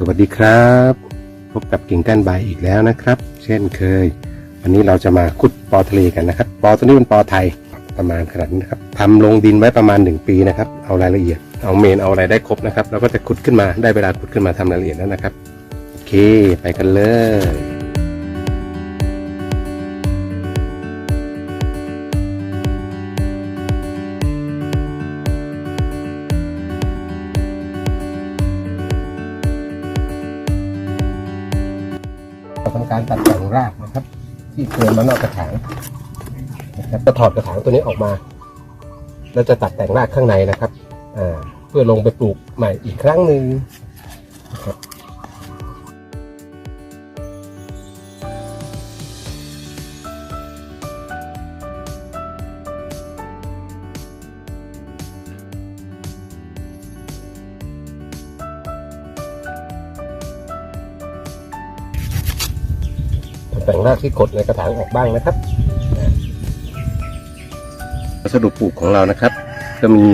สวัสดีครับ พบกับกิ่งก้านใบอีกแล้วนะครับ เช่นเคย วันนี้เราจะมาขุดปอทะเลกันนะครับ ปอตัวนี้เป็นปอไทยประมาณขนาดนี้นะครับทำลงดินไว้ประมาณ 1 ปีนะครับเอารายละเอียด เอาเมนเอาอะไรได้ครบนะครับเราก็จะขุดขึ้นมาได้เวลาขุดขึ้นมาทำรายละเอียดแล้วนะครับโอเค ไปกันเลย เราทำการตัดแต่งรากนะครับ ที่เกินมานอกกระถางนะครับจะถอดกระถางตัวนี้ออกมาเราจะตัดแต่งรากข้างในนะครับเพื่อลงไปปลูกใหม่อีกครั้งหนึ่ง แต่งรากที่กดในกระถางออกบ้างนะครับวัสดุปลูกของเรานะครับ ก็มี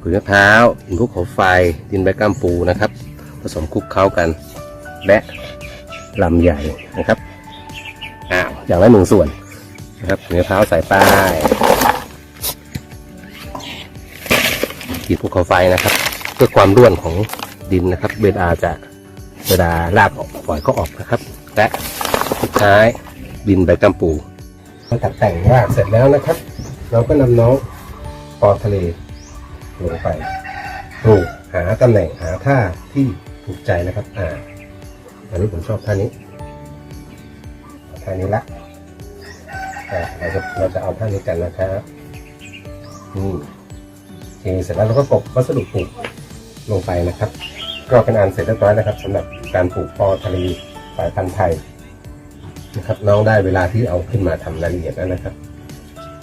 ขุยมะพร้าวหินภูเขาไฟดินใบก้ามปูนะครับ ผสมคลุกเคล้ากัน และลำใหญ่นะครับอ้าวอย่างละหนึ่งส่วนนะครับขุยมะพร้าวใส่ป้ายหินภูเขาไฟนะครับ เพื่อความร่วนของดินนะครับ เวลาจะเวลารากออกปล่อยก็ออกนะครับ และ สุดท้ายดินใบกัมปูพอตัดแต่งรากเสร็จแล้วนะครับ เราก็นำน้องปอทะเลลงไปปลูกหาตำแหน่งหาท่าที่ถูกใจนะครับ อ่าอันนี้ผมชอบท่านี้ท่านี้ละอ่าเราจะเราจะเอาท่านี้กันนะครับนี่โอเคเสร็จแล้วเราก็กบวัสดุปลูกลงไปนะครับ ก็เป็นอันเสร็จเรียบร้อยนะครับสำหรับการปลูกปอทะเลสายพันธุ์ไทย นะครับน้องได้เวลาที่เอาขึ้นมาทำรายละเอียดแล้วนะครับ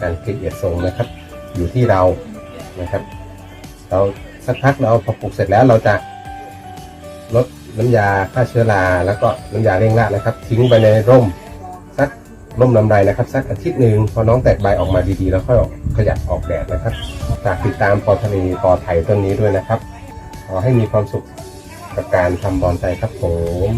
การเกลี่ยทรงนะครับ อยู่ที่เรานะครับ เราสักพักเราพอปลูกเสร็จแล้วเราจะลดน้ำยาฆ่าเชื้อราแล้วก็น้ำยาเร่งรานะครับ ทิ้งไปในร่มสักร่มลำไรนะครับ สักอาทิตย์หนึ่งพอน้องแตกใบออกมาดีๆ แล้วค่อยออกขยับออกแดดนะครับฝากติดตามปอทะเลปอไทยต้นนี้ด้วยนะครับ ขอให้มีความสุขกับการทำบอนไซครับผม